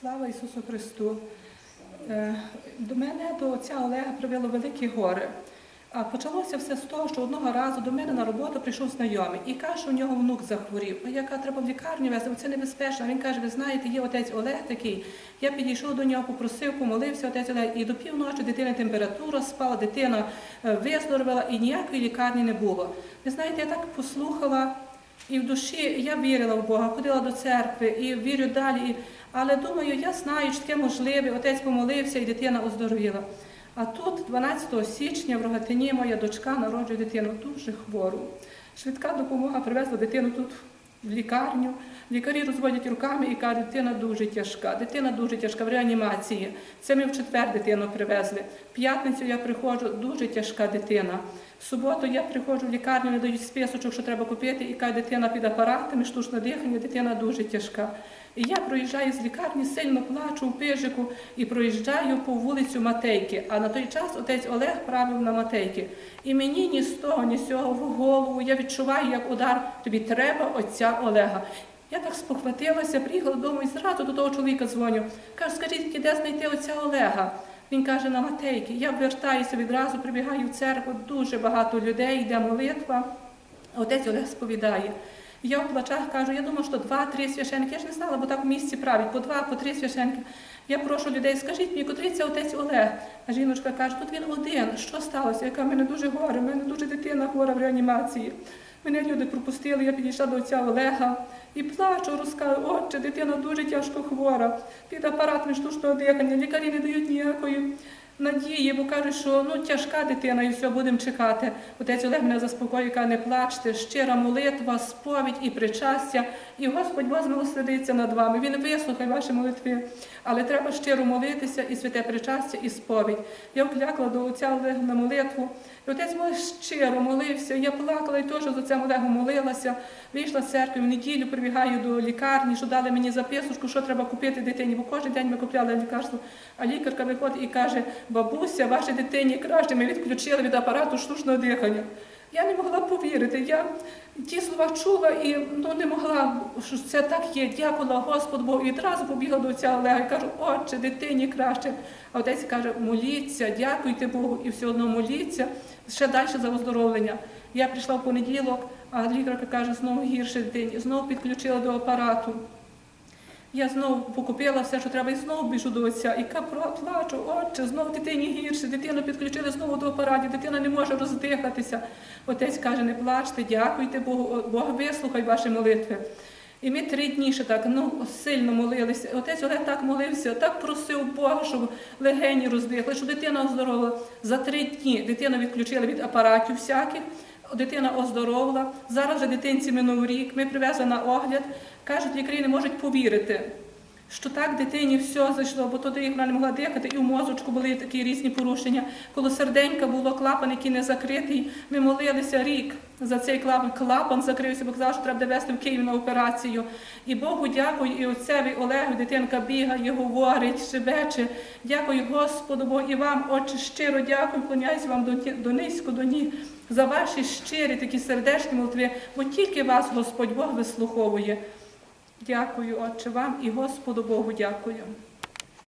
Слава Ісусу Христу! Е, До мене до отця Олега привело великі гори. А почалося все з того, що одного разу до мене на роботу прийшов знайомий і каже, що у нього внук захворів. А яка треба в лікарню везти, бо це небезпечно. Він каже: ви знаєте, є отець Олег такий. Я підійшов до нього, попросив, помолився отець Олег, і до півночі дитини температура спала, дитина е, виздоровила і ніякої лікарні не було. Ви знаєте, я так послухала. І в душі я вірила в Бога, ходила до церкви і вірю далі. Але думаю, я знаю, що таке можливе. Отець помолився і дитина оздоровіла. А тут, 12 січня, в Рогатині, моя дочка народжує дитину дуже хвору. Швидка допомога привезла дитину тут в лікарню. Лікарі розводять руками і кажуть, дитина дуже тяжка, дитина дуже тяжка в реанімації. Це ми в четвер дитину привезли. В п'ятницю я приходжу, дуже тяжка дитина. В суботу я приходжу в лікарню, мені дають списочок, що треба купити, і кажуть, дитина під апаратами, штучне дихання, дитина дуже тяжка. І я проїжджаю з лікарні, сильно плачу в пижику і проїжджаю по вулицю Матейки. А на той час отець Олег правив на Матейки. І мені ні з того, ні з цього в голову. Я відчуваю, як удар тобі треба отця Олега. Я так спохватилася, приїхала додому і зразу до того чоловіка дзвоню. Кажу, скажіть, де знайти отця Олега? Він каже, на Матейки. Я вертаюся відразу, прибігаю в церкву, дуже багато людей, йде молитва. Отець Олег сповідає. Я в плачах кажу, я думаю, що два-три священники. Я ж не знала, бо так в місці править, по два, по три священики. Я прошу людей, скажіть мені, котрий це отець Олег. А жіночка каже, тут він один. Що сталося? Яка в мене дуже горе, в мене дуже дитина хвора в реанімації. Мене люди пропустили, я підійшла до отця Олега і плачу, розказую, отче, дитина дуже тяжко хвора, під апаратне штучного дихання, лікарі не дають ніякої надії, бо кажуть, що ну тяжка дитина і все, будемо чекати. Отець Олег мене заспокоює, каже, не плачте, щира молитва, сповідь і причастя, і Господь Бог змилосердиться над вами. Він вислухає ваші молитви, але треба щиро молитися і святе причастя, і сповідь. Я вклякла до отця Олега на молитву. І отець мой щиро молився. Я плакала і теж з отцем Олегом молилася. Вийшла з церкви, в неділю прибігаю до лікарні, що дали мені записочку, що треба купити дитині, бо кожен день ми купляли лікарство. А лікарка виходить і каже, бабуся, вашій дитині краще, ми відключили від апарату штучного дихання. Я не могла повірити. Я ті слова чула і ну, не могла, що це так є. Дякувала Господу Богу. І одразу побігла до отця Олега і кажу, отче, дитині краще. А отець каже, моліться, дякуйте Богу, і все одно моліться ще далі за оздоровлення. Я прийшла в понеділок, а лікарка каже, знову гірше дитині, знову підключила до апарату. Я знову покупила все, що треба, і знову біжу до отця. І плачу, отче, знову дитині гірше, дитину підключили знову до апаратів, дитина не може роздихатися. Отець каже, не плачте, дякуйте Богу, Бог вислухай ваші молитви. І ми три дні ще так ну, сильно молилися. Отець Олег так молився, так просив Бога, щоб легені роздихли, щоб дитина оздоровила. За три дні дитину відключили від апаратів всяких, дитина оздоровила. Зараз вже дитинці минув рік. Ми привезли на огляд. Кажуть, лікарі не можуть повірити, що так дитині все зайшло, бо тоді вона не могла дихати, і в мозочку були такі різні порушення. Коло серденька було клапан, який не закритий. Ми молилися рік за цей клапан. Клапан закрився, бо казав, що треба довести в Київ на операцію. І Богу дякую, і отцеві Олегу, дитинка бігає, говорить, шебече. Дякую Господу Богу і вам, Отче, щиро дякую, вклоняюся вам до, низько, до ніг за ваші щирі такі сердечні молитви, бо тільки вас Господь Бог вислуховує. Дякую, Отче, вам і Господу Богу дякую.